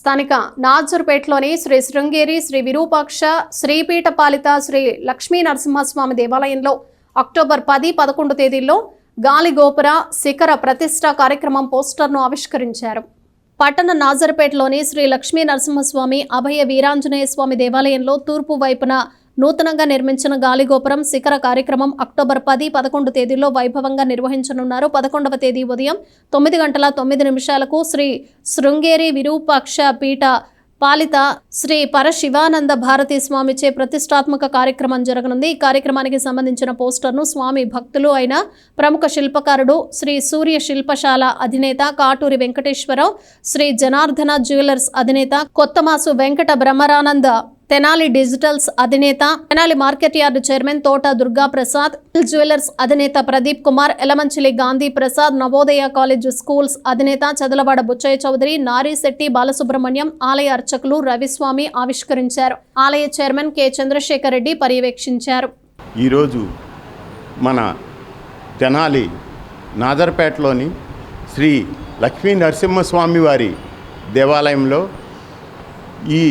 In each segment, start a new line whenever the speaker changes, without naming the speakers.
స్థానిక నాజర్పేటలోని శ్రీ శృంగేరి శ్రీ విరూపాక్ష శ్రీపీఠపాలిత శ్రీ లక్ష్మీ నరసింహస్వామి దేవాలయంలో అక్టోబర్ పది పదకొండు తేదీల్లో గాలి గోపుర శిఖర ప్రతిష్ట కార్యక్రమం పోస్టర్ను ఆవిష్కరించారు. పట్టణ నాజర్పేటలోని శ్రీ లక్ష్మీ నరసింహస్వామి అభయ వీరాంజనేయ స్వామి దేవాలయంలో తూర్పు వైపున నూతనంగా నిర్మించిన గాలిగోపురం శిఖర కార్యక్రమం అక్టోబర్ పది పదకొండు తేదీల్లో వైభవంగా నిర్వహించనున్నారు. పదకొండవ తేదీ ఉదయం తొమ్మిది గంటల తొమ్మిది నిమిషాలకు శ్రీ శృంగేరి విరూపాక్ష పీఠ పాలిత శ్రీ పరశివానంద భారతీ స్వామిచే ప్రతిష్టాత్మక కార్యక్రమం జరగనుంది. ఈ కార్యక్రమానికి సంబంధించిన పోస్టర్ను స్వామి భక్తులు అయిన ప్రముఖ శిల్పకారుడు శ్రీ సూర్య శిల్పశాల అధినేత కాటూరి వెంకటేశ్వరరావు శ్రీ జనార్దన జ్యువెలర్స్ అధినేత కొత్తమాసు వెంకట బ్రహ్మరానంద తెనాలి డిజిటల్స్ అధినేత తెనాలి మార్కెట్ యార్డు చైర్మన్ తోట దుర్గా ప్రసాద్ జ్యువెలర్స్ అధినేత ప్రదీప్ కుమార్ ఎలమంచిలి గాంధీ ప్రసాద్ నవోదయ కాలేజ్ స్కూల్స్ అధినేత చదలవాడ బుచ్చయ్య చౌదరి నారీశెట్టి బాలసుబ్రహ్మణ్యం ఆలయ అర్చకులు రవిస్వామి ఆవిష్కరించారు. ఆలయ చైర్మన్ కె చంద్రశేఖర్ రెడ్డి పర్యవేక్షించారు.
ఈరోజు మన తెనాలి నాదర్పేటలోని శ్రీ లక్ష్మీ నరసింహస్వామి వారి దేవాలయంలో ఈ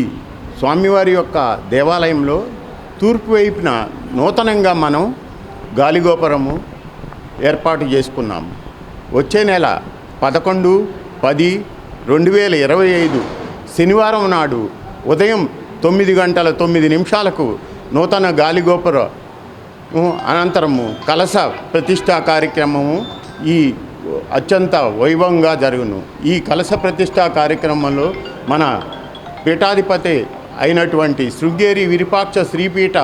స్వామివారి యొక్క దేవాలయంలో తూర్పు వైపున నూతనంగా మనం గాలిగోపురము ఏర్పాటు చేసుకున్నాము వచ్చే నెల పదకొండు పది రెండు వేల ఇరవై ఐదు శనివారం నాడు ఉదయం తొమ్మిది గంటల తొమ్మిది నిమిషాలకు నూతన గాలిగోపుర అనంతరము కలశ ప్రతిష్టా కార్యక్రమము ఈ అత్యంత వైభవంగా జరుగును. ఈ కలశ ప్రతిష్టా కార్యక్రమంలో మన పీఠాధిపతి అయినటువంటి శృంగేరి విరిపాక్ష శ్రీపీఠ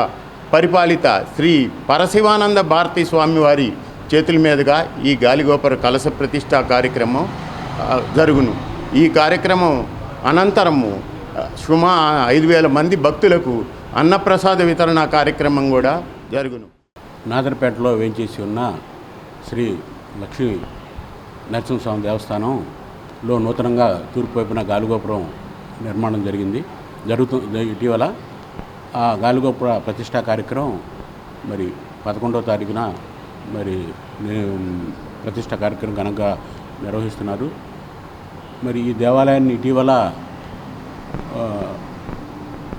పరిపాలిత శ్రీ పరశివానంద భారతీ స్వామి వారి చేతుల మీదుగా ఈ గాలిగోపుర కలశ ప్రతిష్టా కార్యక్రమం జరుగును. ఈ కార్యక్రమం అనంతరము సుమా ఐదు వేల మంది భక్తులకు అన్నప్రసాద వితరణ కార్యక్రమం కూడా జరుగును.
నాదర్పేటలో వేంచేసి ఉన్న శ్రీ లక్ష్మీ నరసింహస్వామి దేవస్థానంలో నూతనంగా తూర్పు వైపున గాలిగోపురం నిర్మాణం జరిగింది. జరుగుతు ఇటీవల ఆ గాలిగోపుర ప్రతిష్టా కార్యక్రమం మరి పదకొండవ తారీఖున మరి ప్రతిష్ట కార్యక్రమం ఘనంగా నిర్వహిస్తున్నారు. మరి ఈ దేవాలయాన్ని ఇటీవల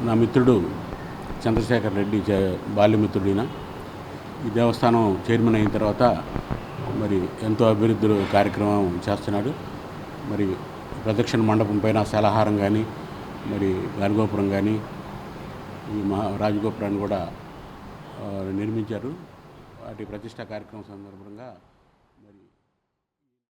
నా మిత్రుడు చంద్రశేఖర్ రెడ్డి చే- బాల్యమిత్రుడిన ఈ దేవస్థానం చైర్మన్ అయిన తర్వాత మరి ఎంతో అభివృద్ధి కార్యక్రమం చేస్తున్నాడు. మరి ప్రదక్షిణ మండపం పైన శలహారం కానీ మరి గాలిగోపురం కానీ ఈ మహా రాజగోపురాన్ని కూడా నిర్మించారు. వాటి ప్రతిష్టా కార్యక్రమం సందర్భంగా